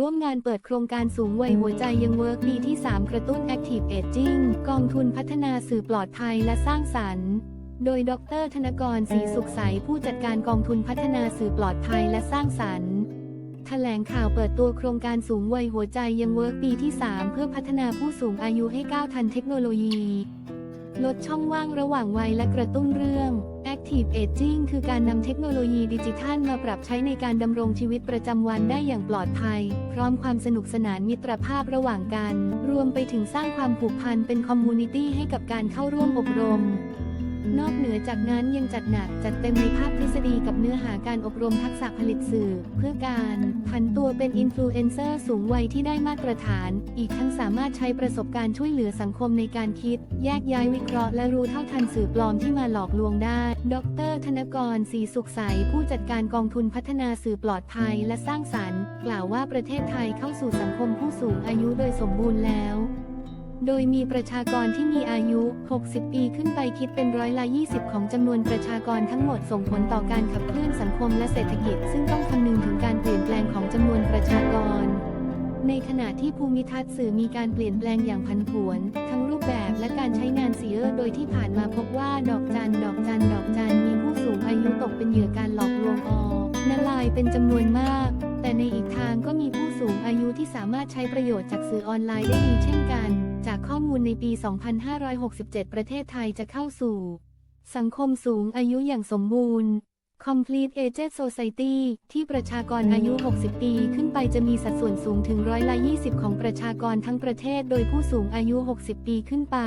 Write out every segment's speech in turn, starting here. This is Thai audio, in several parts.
ร่วมงานเปิดโครงการสูงวัยหัวใจยังเวิร์กปีที่ 3 กระตุ้น Active Aging กองทุนพัฒนาสื่อปลอดภัยและสร้างสรรค์ โดยดร ธนกรศรีสุขใสผู้จัดการกองทุนพัฒนาสื่อปลอดภัยและสร้างสรรค์แถลงข่าวเปิดตัวโครงการสูงวัยหัวใจยังเวิร์กปีที่ 3 เพื่อพัฒนาผู้สูงอายุให้ก้าวทันเทคโนโลยี ลดช่องว่างระหว่างวัยและกระตุ้นเรื่อง Active Aging คือการนำเทคโนโลยีดิจิทัลมาปรับใช้ในการดำรงชีวิตประจำวันได้อย่างปลอดภัย พร้อมความสนุกสนานมิตรภาพระหว่างกัน รวมไปถึงสร้างความผูกพันเป็นคอมมูนิตี้ให้กับการเข้าร่วมอบรม นอกเหนือจากนั้นยังจัดหนักจัดเต็มในภาคทฤษฎีกับเนื้อหาการอบรมทักษะผลิตสื่อ เพื่อการผันตัวเป็นอินฟลูเอนเซอร์สูงวัยที่ได้มาตรฐาน อีกทั้งสามารถใช้ประสบการณ์ช่วยเหลือสังคมในการคิด แยกย้ายวิเคราะห์และรู้เท่าทันสื่อปลอมที่มาหลอกลวงได้ ดร ธนกรศรีสุขใสผู้จัดการกองทุนพัฒนาสื่อปลอดภัยและสร้างสรรค์ กล่าวว่าประเทศไทยเข้าสู่สังคมผู้สูงอายุโดยสมบูรณ์แล้ว โดยมีประชากรที่มีอายุ 60 ปีขึ้นไปคิดเป็นร้อยละ 20 ของจำนวนประชากรทั้งหมดส่งผลต่อการขับเคลื่อนสังคมและเศรษฐกิจ ซึ่งต้องคำนึงถึงการเปลี่ยนแปลงของจำนวนประชากร ในขณะที่ภูมิทัศน์สื่อมีการเปลี่ยนแปลงอย่างพันผวน ทั้งรูปแบบและการใช้งานเสียโดยที่ผ่านมาพบว่าดอกจัน ดอกจัน ดอกจันมีผู้สูงอายุตกเป็นเหยื่อการหลอกลวงออนลายเป็นจำนวนมาก แต่ในอีกทางก็มีผู้สูงอายุที่สามารถใช้ประโยชน์จากสื่อออนไลน์ได้ดีเช่นกัน ข้อมูลในปี 2567 ประเทศไทยจะเข้าสู่ สังคมสูงอายุอย่างสมบูรณ์ Complete Aged Society ที่ประชากรอายุ 60 ปี ขึ้นไปจะมีสัดส่วนสูงถึงร้อยละ20 ของประชากรทั้งประเทศ โดยผู้สูงอายุ 60 ปีขึ้นไป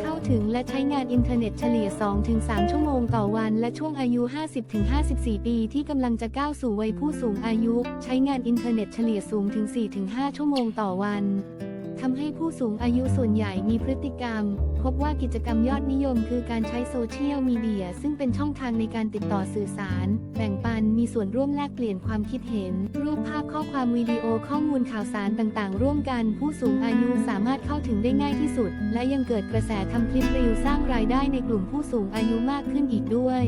เข้าถึงและใช้งานอินเทอร์เน็ตเฉลี่ย 2-3 ชั่วโมงต่อวัน และช่วงอายุ 50-54 ปีที่กำลังจะก้าวสู่วัยผู้สูงอายุ ใช้งานอินเทอร์เน็ตเฉลี่ยสูงถึง 4-5 ชั่วโมงต่อวัน ทำให้ผู้สูงอายุส่วนใหญ่มีพฤติกรรม พบว่ากิจกรรมยอดนิยมคือการใช้โซเชียลมีเดีย ซึ่งเป็นช่องทางในการติดต่อสื่อสาร แบ่งปันมีส่วนร่วมแลกเปลี่ยนความคิดเห็น รูปภาพข้อความวิดีโอข้อมูลข่าวสารต่างๆ ร่วมกัน ผู้สูงอายุสามารถเข้าถึงได้ง่ายที่สุด และยังเกิดกระแสทำคลิปรีวิวสร้างรายได้ในกลุ่มผู้สูงอายุมากขึ้นอีกด้วย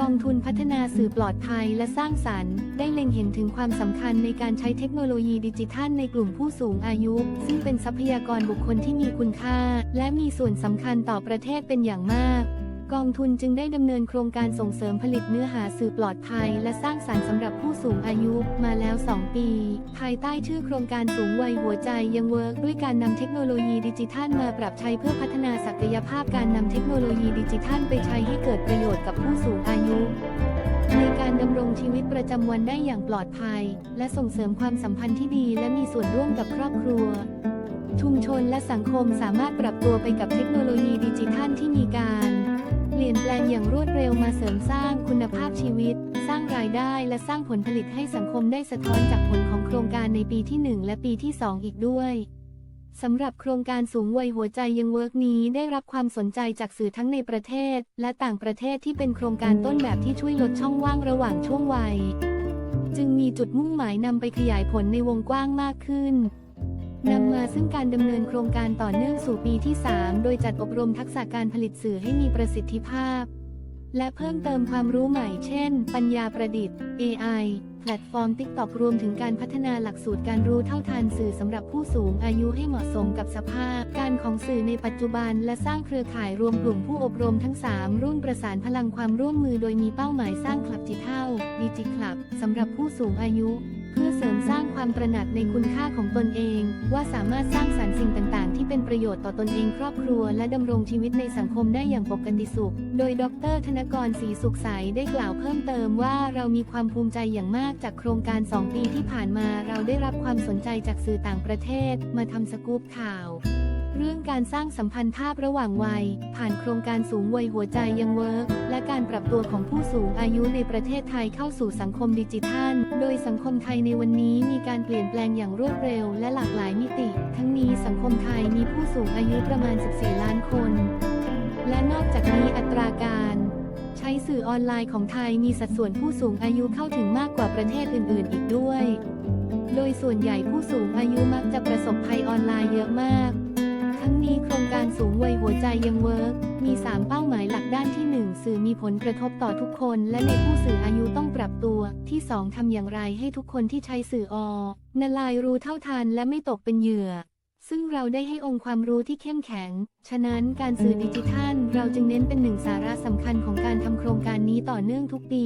กองทุนพัฒนาสื่อปลอดภัยและสร้างสรรค์ ได้เล็งเห็นถึงความสำคัญในการใช้เทคโนโลยีดิจิทัลในกลุ่มผู้สูงอายุ ซึ่งเป็นทรัพยากรบุคคลที่มีคุณค่า และมีส่วนสำคัญต่อประเทศเป็นอย่างมาก กองทุนจึงได้ดำเนินโครงการส่งเสริมผลิตเนื้อหาสื่อปลอดภัย และสร้างสรรค์สำหรับผู้สูงอายุมาแล้ว 2 ปี ภายใต้ชื่อโครงการสูงวัยหัวใจยังเวิร์กด้วยการนำเทคโนโลยีดิจิทัลมาปรับใช้เพื่อพัฒนาศักยภาพการนำเทคโนโลยีดิจิทัลไปใช้ให้เกิดประโยชน์กับผู้สูงอายุในการดำรงชีวิตประจำวันได้อย่างปลอดภัย และส่งเสริมความสัมพันธ์ที่ดี และมีส่วนร่วมกับครอบครัว ชุมชนและสังคมสามารถปรับตัวไปกับเทคโนโลยีดิจิทัลที่มีการ เปลี่ยนแปลงอย่างรวดเร็วมาเสริมสร้างคุณภาพชีวิต สร้างรายได้และสร้างผลผลิตให้สังคมได้สะท้อนจากผลของโครงการในปีที่ 1 และปีที่ 2 อีกด้วยสำหรับโครงการสูงวัยหัวใจยังเวิร์กนี้ได้รับความสนใจจากสื่อทั้งในประเทศ และต่างประเทศที่เป็นโครงการต้นแบบที่ช่วยลดช่องว่างระหว่างช่วงวัย จึงมีจุดมุ่งหมายนำไปขยายผลในวงกว้างมากขึ้น นำมาซึ่งการดำเนินโครงการต่อเนื่องสู่ปีที่ 3 โดยจัดอบรมทักษะการผลิตสื่อให้มีประสิทธิภาพ และเพิ่มเติมความรู้ใหม่ เช่น ปัญญาประดิษฐ์ AI แพลตฟอร์ม TikTok รวมถึงการพัฒนาหลักสูตรการรู้เท่าทันสื่อสำหรับผู้สูงอายุให้เหมาะสมกับสภาพ การของสื่อในปัจจุบัน และสร้างเครือข่ายรวมกลุ่มผู้อบรมทั้ง 3 รุ่นประสานพลังความร่วมมือโดยมีเป้าหมายสร้างคลับจิท่าดิจิคลับสำหรับผู้สูงอายุ สร้างความตระหนักในคุณค่าของตนเอง ว่าสามารถสร้างสรรค์สิ่งต่างๆ ที่เป็นประโยชน์ต่อตนเองครอบครัว และดำรงชีวิตในสังคมได้อย่างปกติสุข โดยดร ธนกรศรีสุขใสได้กล่าวเพิ่มเติมว่าเรามีความภูมิใจอย่างมากจากโครงการ 2 ปีที่ผ่านมาเราได้รับความสนใจจากสื่อต่างประเทศ มาทำสกู๊ปข่าว เรื่องการสร้างสัมพันธภาพระหว่างวัย ผ่านโครงการสูงวัยหัวใจยังเวิร์กและการปรับตัวของผู้สูงอายุในประเทศไทยเข้าสู่สังคมดิจิทัล โดยสังคมไทยในวันนี้มีการเปลี่ยนแปลงอย่างรวดเร็วและหลากหลายมิติ ทั้งนี้สังคมไทยมีผู้สูงอายุประมาณ 14 ล้านคน และนอกจากนี้อัตราการใช้สื่อออนไลน์ของไทยมีสัดส่วนผู้สูงอายุเข้าถึงมากกว่าประเทศอื่น ๆ อีกด้วย โดยส่วนใหญ่ผู้สูงอายุมักจะประสบภัยออนไลน์เยอะมาก ทั้งนี้โครงการสูงวัยหัวใจยังเวิร์กมี 3 เป้าหมายหลักด้านที่ 1 สื่อมีผลกระทบต่อทุกคน และในผู้สื่ออายุต้องปรับตัว ที่ 2ทำอย่างไรให้ทุกคนที่ใช้สื่อออนลายรู้เท่าทันและไม่ตกเป็นเหยื่อ ซึ่งเราได้ให้องค์ความรู้ที่เข้มแข็ง ฉะนั้นการสื่อดิจิทัล เราจึงเน้นเป็นหนึ่งสาระสำคัญของการทำโครงการนี้ต่อเนื่องทุกปี